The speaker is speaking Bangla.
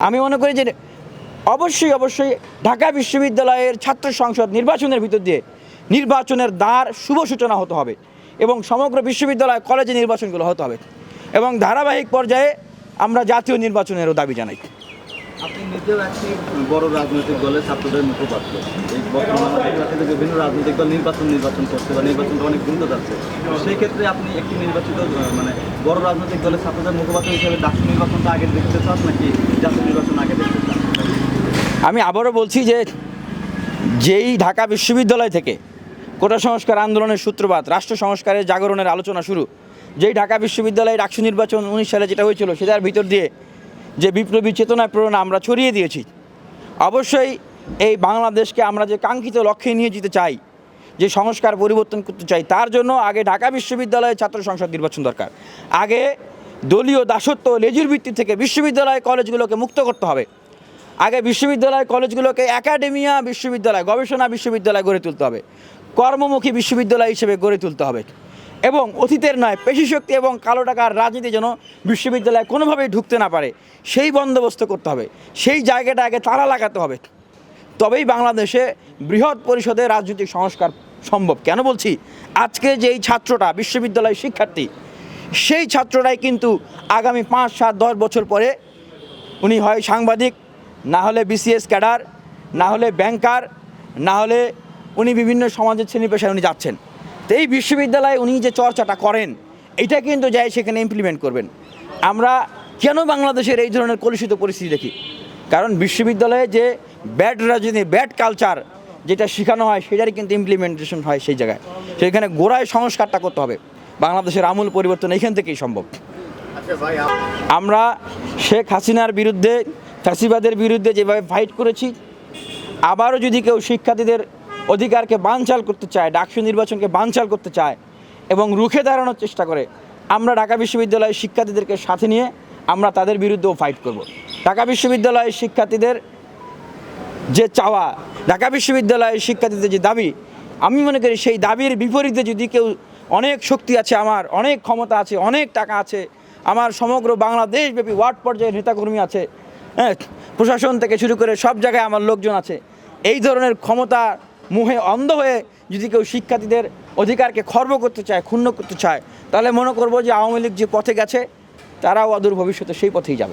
আমি মনে করি যে অবশ্যই অবশ্যই ঢাকা বিশ্ববিদ্যালয়ের ছাত্র সংসদ নির্বাচনের ভিতর দিয়ে নির্বাচনের দ্বার শুভ সূচনা হতে হবে এবং সমগ্র বিশ্ববিদ্যালয় কলেজে নির্বাচনগুলো হতে হবে এবং ধারাবাহিক পর্যায়ে আমরা জাতীয় নির্বাচনেরও দাবি জানাই। আপনি নিজেও একটি বড় রাজনৈতিক দলের ছাত্রদের মুখপাত্র এই বর্তমান বিভিন্ন রাজনৈতিক দল নির্বাচন নির্বাচন করছে বা নির্বাচনটা অনেক দ্রুত যাচ্ছে। সেই ক্ষেত্রে আপনি একটি নির্বাচিত মানে বড় রাজনৈতিক দলের ছাত্রদের মুখপাত্র হিসেবে ডাক্তার নির্বাচনটা আগে দেখতে চান নাকি জাতীয় নির্বাচন আগে দেখতে চান? আমি আবারও বলছি যে যেই ঢাকা বিশ্ববিদ্যালয় থেকে কোটা সংস্কার আন্দোলনের সূত্রপাত, রাষ্ট্র সংস্কারের জাগরণের আলোচনা শুরু, যেই ঢাকা বিশ্ববিদ্যালয়ে ডাকসু নির্বাচন উনিশ সালে যেটা হয়েছিল সেটার ভিতর দিয়ে যে বিপ্লবী চেতনায় প্রেরণা আমরা ছড়িয়ে দিয়েছি। অবশ্যই এই বাংলাদেশকে আমরা যে কাঙ্ক্ষিত লক্ষ্যে নিয়ে যেতে চাই, যে সংস্কার পরিবর্তন করতে চাই, তার জন্য আগে ঢাকা বিশ্ববিদ্যালয়ে ছাত্র সংসদ নির্বাচন দরকার। আগে দলীয় দাসত্ব লেজুর ভিত্তি থেকে বিশ্ববিদ্যালয় কলেজগুলোকে মুক্ত করতে হবে। আগে বিশ্ববিদ্যালয় কলেজগুলোকে একাডেমিয়া বিশ্ববিদ্যালয়, গবেষণা বিশ্ববিদ্যালয় গড়ে তুলতে হবে। কর্মমুখী বিশ্ববিদ্যালয় হিসেবে গড়ে তুলতে হবে। এবং অতীতের নয় পেশিশক্তি এবং কালো টাকার রাজনীতি যেন বিশ্ববিদ্যালয়ে কোনোভাবেই ঢুকতে না পারে, সেই বন্দোবস্ত করতে হবে, সেই জায়গাটা আগে তারা লাগাতে হবে। তবেই বাংলাদেশে বৃহৎ পরিষদে রাজনৈতিক সংস্কার সম্ভব। কেন বলছি? আজকে যেই ছাত্রটা বিশ্ববিদ্যালয় শিক্ষার্থী, সেই ছাত্রটাই কিন্তু আগামী পাঁচ, সাত, দশ বছর পরে উনি হয় সাংবাদিক, না হলে বিসিএস ক্যাডার, না হলে ব্যাংকার, না হলে উনি বিভিন্ন সমাজের শ্রেণি পেশায় উনি যাচ্ছেন। তো এই বিশ্ববিদ্যালয়ে উনি যে চর্চাটা করেন এটা কিন্তু যাই সেখানে ইমপ্লিমেন্ট করবেন। আমরা কেন বাংলাদেশের এই ধরনের কলুষিত পরিস্থিতি দেখি? কারণ বিশ্ববিদ্যালয়ে যে ব্যাড রাজনীতি ব্যাড কালচার যেটা শেখানো হয় সেটারই কিন্তু ইমপ্লিমেন্টেশন হয় সেই জায়গায়। সেখানে গোড়ায় সংস্কারটা করতে হবে। বাংলাদেশের আমূল পরিবর্তন এখান থেকেই সম্ভব। আমরা শেখ হাসিনার বিরুদ্ধে ফ্যাসিবাদের বিরুদ্ধে যেভাবে ফাইট করেছি আবারও যদি কেউ শিক্ষার্থীদের অধিকারকে বানচাল করতে চায়, ডাকসু নির্বাচনকে বানচাল করতে চায় এবং রুখে দাঁড়ানোর চেষ্টা করে, আমরা ঢাকা বিশ্ববিদ্যালয়ের শিক্ষার্থীদেরকে সাথে নিয়ে আমরা তাদের বিরুদ্ধেও ফাইট করব। ঢাকা বিশ্ববিদ্যালয়ের শিক্ষার্থীদের যে চাওয়া, ঢাকা বিশ্ববিদ্যালয়ের শিক্ষার্থীদের যে দাবি, আমি মনে করি সেই দাবির বিপরীতে যদি কেউ অনেক শক্তি আছে আমার, অনেক ক্ষমতা আছে, অনেক টাকা আছে, আমার সমগ্র বাংলাদেশব্যাপী ওয়ার্ড পর্যায়ের নেতাকর্মী আছে হ্যাঁ প্রশাসন থেকে শুরু করে সব জায়গায় আমার লোকজন আছে, এই ধরনের ক্ষমতা মুহে অন্ধ হয়ে যদি কেউ শিক্ষার্থীদের অধিকারকে খর্ব করতে চায়, ক্ষুণ্ণ করতে চায়, তাহলে মনে করব যে আওয়ামী লীগ যে পথে গেছে, তারাও অদূর ভবিষ্যতে সেই পথেই যাবে।